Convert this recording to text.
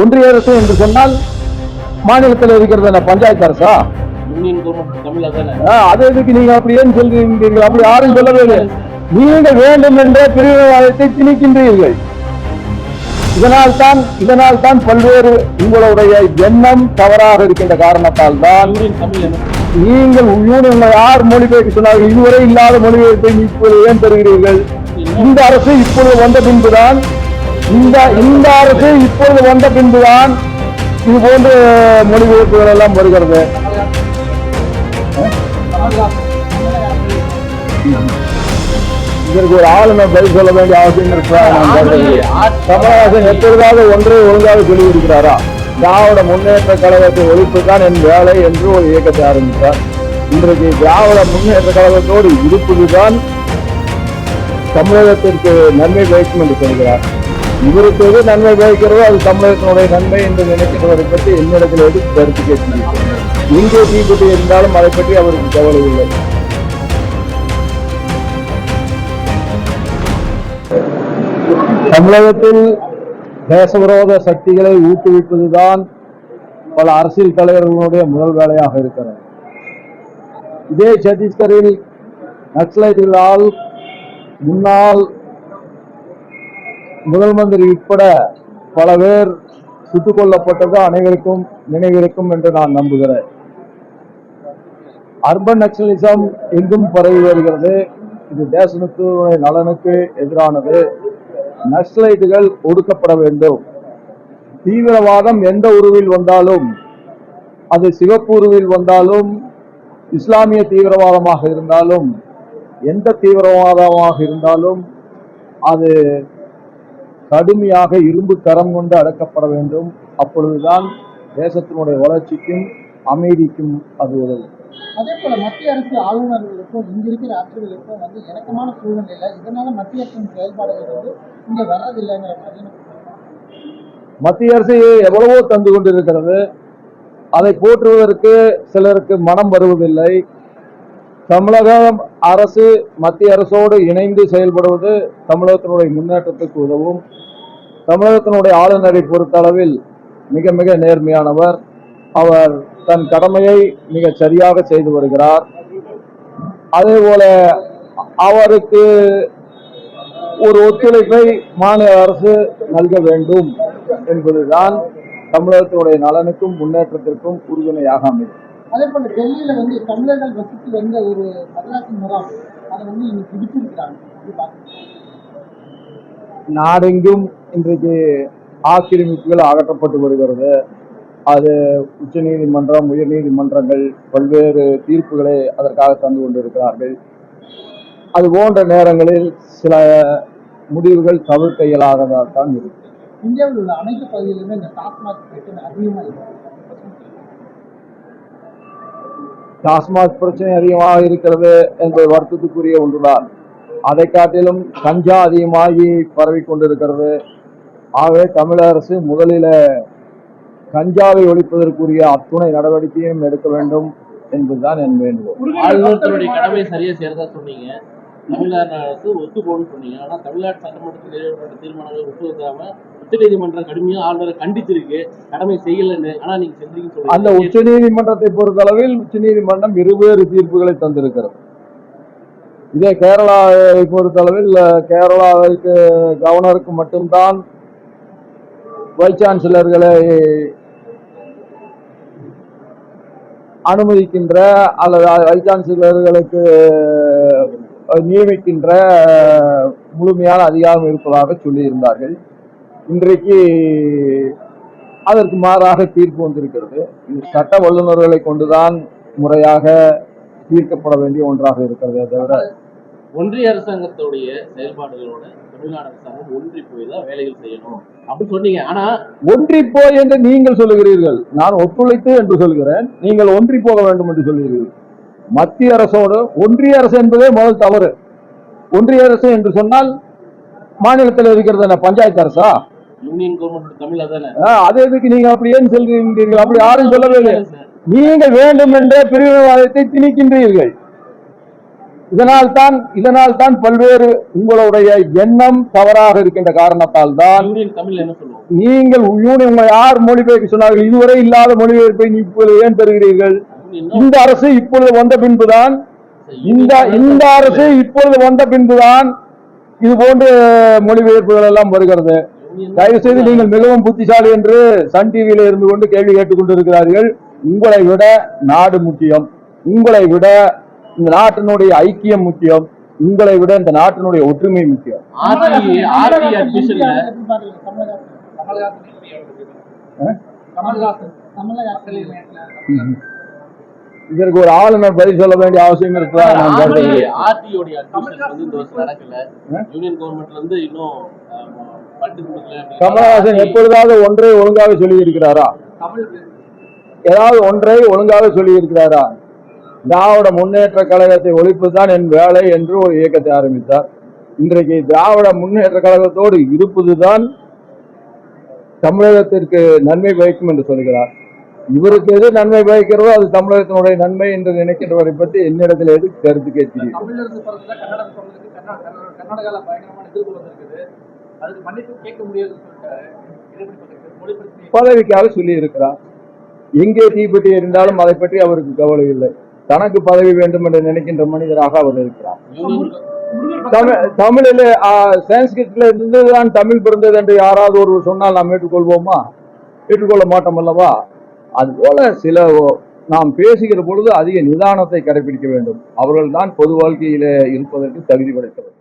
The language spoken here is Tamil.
ஒன்றிய அரசு என்று சொன்னால் மாநிலத்தில் இருக்கிறது என்ன பஞ்சாயத்து அரசா? யூனியன் அது எதுக்கு நீங்க அப்படி ஏன் சொல்றீங்க அப்படி யாரும் சொல்லவே இல்லை. நீங்கள் வேண்டும் என்ற பிரிவினைவாதத்தை திணிக்கின்றீர்கள். இதனால் தான் இதனால் தான் பல்வேறு உங்களுடைய எண்ணம் தவறாக இருக்கின்ற காரணத்தால் தான் யூனியன் நீங்கள் யூனியன்ல யார் மொழிபெயர்க்க சொன்னார்கள்? இதுவரை இல்லாத மொழிபெயர்ப்பை இப்போது ஏன் தருகிறீர்கள் இந்த அரசு இப்பொழுது வந்த பின்புதான் இந்த இந்த அரசு இப்பொழுது வந்த பின்புதான் இது போன்ற மொழிபெயர்ப்புகள் எல்லாம் வருகிறது. இதற்கு ஒரு ஆளுநர் பதில் சொல்ல வேண்டிய அவசியம் இருக்கிறார் கமலஹாசன் எப்பொழுதாவது ஒன்றை ஒழுங்காக சொல்லியிருக்கிறாரா? திராவிட முன்னேற்ற கழகத்தை ஒழிப்பு தான் என் வேலை என்று ஒரு இயக்கத்தை ஆரம்பித்தார். இன்றைக்கு திராவிட முன்னேற்ற கழகத்தோடு இருப்பதுதான் தமிழகத்திற்கு நன்மை பயக்கும் என்று சொல்கிறார். இவருக்கு எது நன்மை பயக்கிறதோ அது தமிழகத்தினுடைய நன்மை என்று நினைக்கிறவரை பற்றி என்னிடத்தில் எது கருத்து கேட்கிறேன் எங்கே தீப்பற்றி இருந்தாலும் அதை பற்றி அவருக்கு கவலை இல்லை. தமிழகத்தில் தேசவிரோத சக்திகளை ஊக்குவிப்பதுதான் பல அரசியல் தலைவர்களுடைய முதல் வேலையாக இருக்கிறது. இதே சத்தீஸ்கரில் நக்சலைட்டுகளால் முன்னாள் முதல் மந்திரி உட்பட பல பேர் சுட்டுக் கொல்லப்பட்டது அனைவருக்கும் நினைவிருக்கும் என்று நான் நம்புகிறேன். அர்பன் நக்சலிசம் எங்கும் பரவி வருகிறது. இது தேசத்தினுடைய நலனுக்கு எதிரானது. நக்சலைட்டுகள் ஒடுக்கப்பட வேண்டும். தீவிரவாதம் எந்த உருவில் வந்தாலும் அது சிவப்பு உருவில் வந்தாலும் இஸ்லாமிய தீவிரவாதமாக இருந்தாலும் எந்த தீவிரவாதமாக இருந்தாலும் அது கடுமையாக இரும்பு கரம் கொண்டு அடக்கப்பட வேண்டும். அப்பொழுதுதான் தேசத்தினுடைய வளர்ச்சிக்கும் அமைதிக்கும் அது உதவும். அதே போல மத்திய அரசு ஆளுநர்களுக்கும் இங்க இருக்கிற ஆட்சிகளுக்கும் வந்து இணக்கமான சூழ்நிலை இதனால மத்திய அரசின் செயல்பாடுகள் வந்து இங்க வர்றதில்லைங்கிற மாதிரி மத்திய அரசு எவ்வளவோ தந்து கொண்டிருக்கிறது. அதை போற்றுவதற்கு சிலருக்கு மனம் வருவதில்லை. தமிழக அரசு மத்திய அரசோடு இணைந்து செயல்படுவது தமிழகத்தினுடைய முன்னேற்றத்துக்கு உதவும். தமிழகத்தினுடைய ஆளுநரை பொறுத்தளவில் மிக மிக நேர்மையானவர். அவர் தன் கடமையை மிக சரியாக செய்து வருகிறார். அதே போல அவருக்கு ஒரு ஒத்துழைப்பை மாநில அரசு நல்க வேண்டும் என்பதுதான் தமிழகத்தினுடைய நலனுக்கும் முன்னேற்றத்திற்கும் உறுதுணையாக அமையும். அதே போல டெல்லியில வந்து தமிழர்கள் வசித்து வந்த ஒரு மதராசி முகாம். அதை வந்து இன்னைக்கு பிடிச்சிருக்கிறாங்க. நாடெங்கும் இன்றைக்கு ஆக்கிரமிப்புகள் அகற்றப்பட்டு வருகிறது. அது உச்சநீதிமன்றம் உயர்நீதிமன்றங்கள் பல்வேறு தீர்ப்புகளை அதற்காக தந்து கொண்டிருக்கிறார்கள். அது போன்ற நேரங்களில் சில முடிவுகள் தவிர்க்க இயலாததாக தான் இருக்கு. இந்தியாவில் உள்ள அனைத்து பகுதிகளிலுமே இந்த டாஸ்மாக் பிரச்சனை அதிகமா இருக்கு. டாஸ்மாக் பிரச்சனை அதிகமாக இருக்கிறது என்பது வருத்தத்துக்குரிய ஒன்றுதான். அதை காட்டிலும் கஞ்சா அதிகமாகி பரவி கொண்டிருக்கிறது. ஆகவே தமிழக அரசு முதலில கஞ்சாவை ஒழிப்பதற்குரிய அத்துணை நடவடிக்கையும் எடுக்க வேண்டும் என்பதுதான் என் வேண்டுகோள். ஆளுநர் தன்னுடைய கடமை சரியா செய்யறதா சொன்னீங்க. தமிழ்நாடு அரசு ஒத்து போகணும்னு சொன்னீங்க. ஆனா தமிழ்நாடு சட்டமன்றத்தில் நிறைவேற்றப்பட்ட தீர்மானங்களை உச்ச உச்சநீதிமன்றம் கடுமையாக ஆளுநரை கண்டித்திருக்கு கடமை செய்யலன்னு ஆனா நீங்க செஞ்சீங்கன்னு அந்த சொல்றீங்க உச்சநீதிமன்றத்தை பொறுத்தளவில் உச்சநீதிமன்றம் இருவேறு தீர்ப்புகளை தந்திருக்கிறது. இதே கேரளாவை பொறுத்தளவில் கேரளாவிற்கு கவர்னருக்கு மட்டும்தான் வைஸ் சான்சலர்களை அனுமதிக்கின்ற அல்லது வைஸ் சான்சலர்களுக்கு நியமிக்கின்ற முழுமையான அதிகாரம் இருப்பதாக சொல்லியிருந்தார்கள். இன்றைக்கு அதற்கு மாறாக தீர்ப்பு வந்திருக்கிறது. இது சட்ட வல்லுநர்களை கொண்டுதான் முறையாக தீர்க்கப்பட வேண்டிய ஒன்றாக இருக்கிறதே தவிர ஒன்றிய அரசாங்கத்துடைய செயல்பாடுகளோட தமிழ்நாடு அரசாங்கம் ஒன்றி போய் தான் வேலைகள் செய்யணும். அப்படின்னு சொன்னீங்க. ஆனா ஒன்றி போய் என்று நீங்கள் சொல்லுகிறீர்கள். நான் ஒத்துழைத்து என்று சொல்கிறேன். நீங்கள் ஒன்றி போக வேண்டும் என்று சொல்லுகிறீர்கள் மத்திய அரசோடு ஒன்றிய அரசு என்பதே முதல் தவறு. ஒன்றிய அரசு என்று சொன்னால் மாநிலத்தில் இருக்கிறது என்ன? பஞ்சாயத்து அரசா? யூனியன் கவர்மெண்ட் தமிழ் அதானே ஆ, அது எதுக்கு நீங்க அப்படி ஏன் சொல்கிறீர்கள்? அப்படி யாரும் சொல்லவே இல்லை நீங்கள் வேண்டும் என்ற பிரிவினைவாதத்தை திணிக்கின்றீர்கள். இதனால் தான் இதனால் தான் பல்வேறு உங்களுடைய எண்ணம் தவறாக இருக்கின்ற காரணத்தால் தான் நீங்கள் யூனியன் யார் மொழிபெயர்க்க சொன்னார்கள்? இதுவரை இல்லாத மொழிபெயர்ப்பை இப்பொழுது ஏன் யூனியன் இந்த அரசு இப்பொழுது வந்த பின்புதான் இந்த இந்த அரசு இப்பொழுது வந்த பின்புதான் இது போன்ற மொழிபெயர்ப்புகள் எல்லாம் வருகிறது. தயவு செய்து நீங்கள் மிகவும் புத்திசாலி என்று சன் டிவியில இருந்து கொண்டு கேள்வி கேட்டுக் கொண்டிருக்கிறார்கள் உங்களை விட நாடு முக்கியம். உங்களை விட இந்த நாட்டினுடைய ஐக்கியம் முக்கியம். உங்களை விட இந்த நாட்டினுடைய ஒற்றுமை முக்கியம். இதற்கு ஒரு ஆளுநர் பதில் சொல்ல வேண்டிய அவசியம் இருக்கிறதா நான் கருதவில்லை. ஆர்டியோடைய அட்மிஷன் வந்து இந்த வருஷம் நடக்கல. யூனியன் கவர்மெண்ட்ல இருந்து இன்னும் கமலஹாசன் எப்பொழுதாவது ஒன்றை ஒழுங்காக சொல்லி இருக்கிறாரா ஏதாவது ஒன்றை ஒழுங்காக சொல்லி இருக்கிறாரா திராவிட முன்னேற்ற கழகத்தை ஒழிப்பதுதான் என் வேலை என்று ஒரு இயக்கத்தை ஆரம்பித்தார். இன்றைக்கு திராவிட முன்னேற்ற கழகத்தோடு இருப்பதுதான் தமிழகத்திற்கு நன்மை பயக்கும் என்று சொல்கிறார். இவருக்கு எது நன்மை பயக்கிறதோ அது தமிழகத்தினுடைய நன்மை என்று நினைக்கின்றவரை பற்றி என்னிடத்தில் எது கருத்து கேட்கிறீர்கள்? பதவிக்காக சொல்லி இருக்கிறார் எங்கே தீப்பெட்டி எரிந்தாலும் அதை பற்றி அவருக்கு கவலை இல்லை. தனக்கு பதவி வேண்டும் என்று நினைக்கின்ற மனிதராக அவர் இருக்கிறார். தமிழில் சான்ஸ்கிரிட்ல இருந்துதான் தமிழ் பிறந்தது என்று யாராவது ஒரு சொன்னால் நாம் ஏற்றுக்கொள்வோமா? ஏற்றுக்கொள்ள மாட்டோம் அல்லவா? அதுபோல சில நாம் பேசுகிற பொழுது அதிக நிதானத்தை கடைபிடிக்க வேண்டும். அவர்கள்தான் பொது வாழ்க்கையில இருப்பதற்கு தகுதி படைத்தவர்